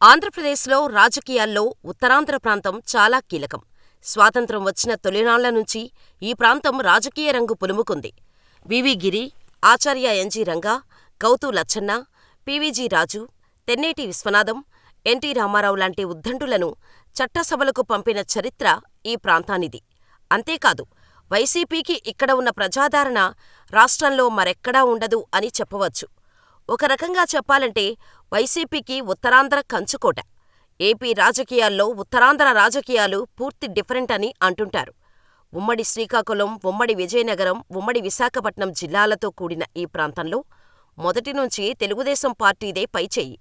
ఆంధ్రప్రదేశ్లో రాజకీయాల్లో ఉత్తరాంధ్ర ప్రాంతం చాలా కీలకం. స్వాతంత్ర్యం వచ్చిన తొలినాళ్ళ నుంచి ఈ ప్రాంతం రాజకీయ రంగు పులుముకుంది. V V. Giri, Acharya N G. Ranga, Gouthu Latchanna, P V G. Raju, Tenneti Viswanatham, N T Rama Rao లాంటి ఉద్దండులను చట్టసభలకు పంపిన చరిత్ర ఈ ప్రాంతానిది. అంతేకాదు వైసీపీకి ఇక్కడ ఉన్న ప్రజాదరణ రాష్ట్రంలో మరెక్కడా ఉండదు అని చెప్పవచ్చు. ఒక రకంగా చెప్పాలంటే వైసీపీకి ఉత్తరాంధ్ర కంచుకోట. ఏపీ రాజకీయాల్లో ఉత్తరాంధ్ర రాజకీయాలు పూర్తి డిఫరెంట్ అని అంటుంటారు. ఉమ్మడి శ్రీకాకుళం, ఉమ్మడి విజయనగరం, ఉమ్మడి విశాఖపట్నం జిల్లాలతో కూడిన ఈ ప్రాంతంలో మొదటి నుంచి తెలుగుదేశం పార్టీదే పైచేయి.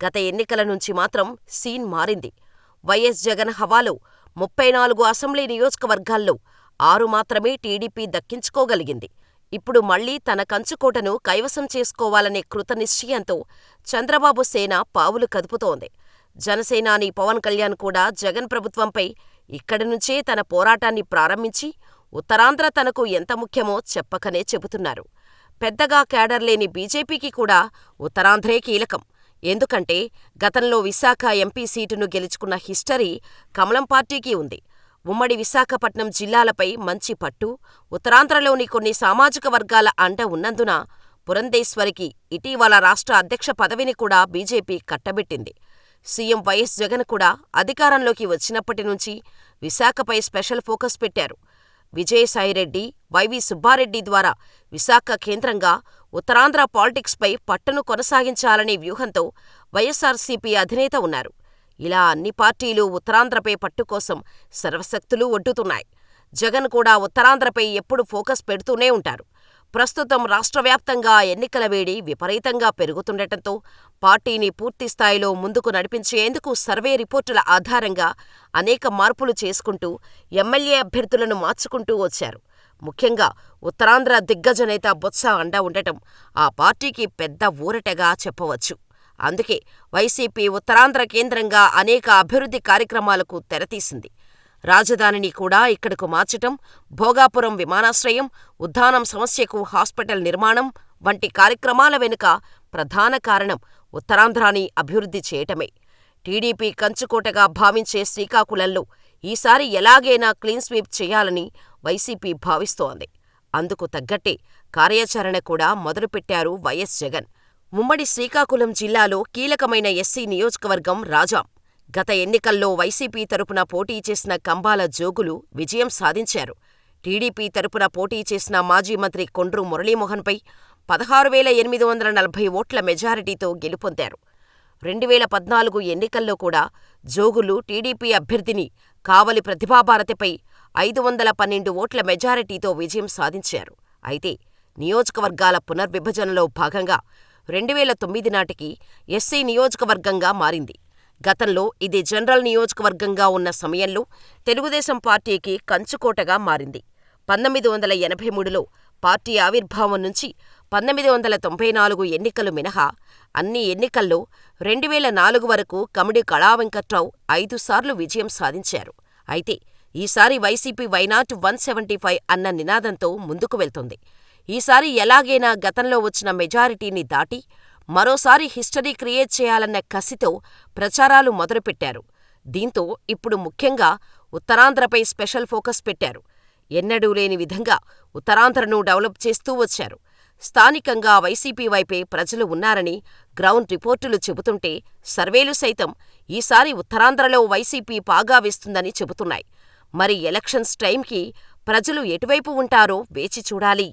గత ఎన్నికల నుంచి మాత్రం సీన్ మారింది. వైఎస్ జగన్ హవాలో ముప్పై నాలుగు అసెంబ్లీ నియోజకవర్గాల్లో ఆరు మాత్రమే టీడీపీ దక్కించుకోగలిగింది. ఇప్పుడు మళ్ళీ తన కంచుకోటను కైవసం చేసుకోవాలనే కృతనిశ్చయంతో చంద్రబాబు సేన పావులు కదుపుతోంది. జనసేనాని పవన్ కళ్యాణ్ కూడా జగన్ ప్రభుత్వంపై ఇక్కడి నుంచే తన పోరాటాన్ని ప్రారంభించి ఉత్తరాంధ్ర తనకు ఎంత ముఖ్యమో చెప్పకనే చెబుతున్నారు. పెద్దగా కేడర్ లేని బీజేపీకి కూడా ఉత్తరాంధ్రే కీలకం. ఎందుకంటే గతంలో విశాఖ ఎంపీ సీటును గెలుచుకున్న హిస్టరీ కమలం పార్టీకి ఉంది. ఉమ్మడి విశాఖపట్నం జిల్లాలపై మంచి పట్టు, ఉత్తరాంధ్రలోని కొన్ని సామాజిక వర్గాల అండ ఉన్నందున పురంధేశ్వరికి ఇటీవల రాష్ట్ర అధ్యక్ష పదవిని కూడా బీజేపీ కట్టబెట్టింది. సీఎం వైఎస్ జగన్ కూడా అధికారంలోకి వచ్చినప్పటి నుంచి విశాఖపై స్పెషల్ ఫోకస్ పెట్టారు. విజయసాయిరెడ్డి, వైవి సుబ్బారెడ్డి ద్వారా విశాఖ కేంద్రంగా ఉత్తరాంధ్ర పాలిటిక్స్పై పట్టును కొనసాగించాలనే వ్యూహంతో వైఎస్సార్సీపీ అధినేత ఉన్నారు. ఇలా అన్ని పార్టీలు ఉత్తరాంధ్రపై పట్టుకోసం సర్వశక్తులూ ఒడ్డుతున్నాయి. జగన్ కూడా ఉత్తరాంధ్రపై ఎప్పుడూ ఫోకస్ పెడుతూనే ఉంటారు. ప్రస్తుతం రాష్ట్రవ్యాప్తంగా ఎన్నికల వేడి విపరీతంగా పెరుగుతుండటంతో పార్టీని పూర్తిస్థాయిలో ముందుకు నడిపించేందుకు సర్వే రిపోర్టుల ఆధారంగా అనేక మార్పులు చేసుకుంటూ ఎమ్మెల్యే అభ్యర్థులను మార్చుకుంటూ వచ్చారు. ముఖ్యంగా ఉత్తరాంధ్ర దిగ్గజ నేత బొత్స అండ ఉండటం ఆ పార్టీకి పెద్ద ఊరటగా చెప్పవచ్చు. అందుకే వైసీపీ ఉత్తరాంధ్ర కేంద్రంగా అనేక అభివృద్ధి కార్యక్రమాలకు తెరతీసింది. రాజధానిని కూడా ఇక్కడకు మార్చటం, భోగాపురం విమానాశ్రయం, ఉద్దానం సమస్యకు హాస్పిటల్ నిర్మాణం వంటి కార్యక్రమాల వెనుక ప్రధాన కారణం ఉత్తరాంధ్రాని అభివృద్ధి చేయటమే. టీడీపీ కంచుకోటగా భావించే శ్రీకాకుళంలో ఈసారి ఎలాగైనా క్లీన్ స్వీప్ చేయాలని వైసీపీ భావిస్తోంది. అందుకు తగ్గట్టే కార్యాచరణ కూడా మొదలుపెట్టారు వైఎస్ జగన్. ఉమ్మడి శ్రీకాకుళం జిల్లాలో కీలకమైన ఎస్సీ నియోజకవర్గం రాజాం. గత ఎన్నికల్లో వైసీపీ తరపున పోటీ చేసిన కంబాల జోగులు విజయం సాధించారు. టీడీపీ తరపున పోటీ చేసిన మాజీ మంత్రి కొండ్రు మురళీమోహన్పై పదహారు వేల ఎనిమిది వందల నలభై ఓట్ల మెజారిటీతో గెలుపొందారు. రెండువేల పద్నాలుగు ఎన్నికల్లో కూడా జోగులు టీడీపీ అభ్యర్థిని కావలి ప్రతిభాభారతిపై ఐదు వందల పన్నెండు ఓట్ల మెజారిటీతో విజయం సాధించారు. అయితే నియోజకవర్గాల పునర్విభజనలో భాగంగా రెండువేల తొమ్మిది నాటికి ఎస్సీ నియోజకవర్గంగా మారింది. గతంలో ఇది జనరల్ నియోజకవర్గంగా ఉన్న సమయంలో తెలుగుదేశం పార్టీకి కంచుకోటగా మారింది. పంతొమ్మిది వందల ఎనభై మూడులో పార్టీ ఆవిర్భావం నుంచి పంతొమ్మిది వందల తొంభై నాలుగు ఎన్నికలు మినహా అన్ని ఎన్నికల్లో రెండువేల నాలుగు వరకు కమిడి కళా వెంకట్రావు ఐదుసార్లు విజయం సాధించారు. అయితే ఈసారి YCP why not one seventy five అన్న నినాదంతో ముందుకు వెళ్తోంది. ఈసారి ఎలాగైనా గతంలో వచ్చిన మెజారిటీని దాటి మరోసారి హిస్టరీ క్రియేట్ చేయాలన్న కసితో ప్రచారాలు మొదలుపెట్టారు. దీంతో ఇప్పుడు ముఖ్యంగా ఉత్తరాంధ్రపై స్పెషల్ ఫోకస్ పెట్టారు. ఎన్నడూ లేని విధంగా ఉత్తరాంధ్రను డెవలప్ చేస్తూ వచ్చారు. స్థానికంగా వైసీపీ వైపే ప్రజలు ఉన్నారని గ్రౌండ్ రిపోర్టులు చెబుతుంటే సర్వేలు సైతం ఈసారి ఉత్తరాంధ్రలో వైసీపీ పాగా వేస్తుందని చెబుతున్నాయి. మరి ఎలక్షన్స్ టైంకి ప్రజలు ఎటువైపు ఉంటారో వేచి చూడాలి.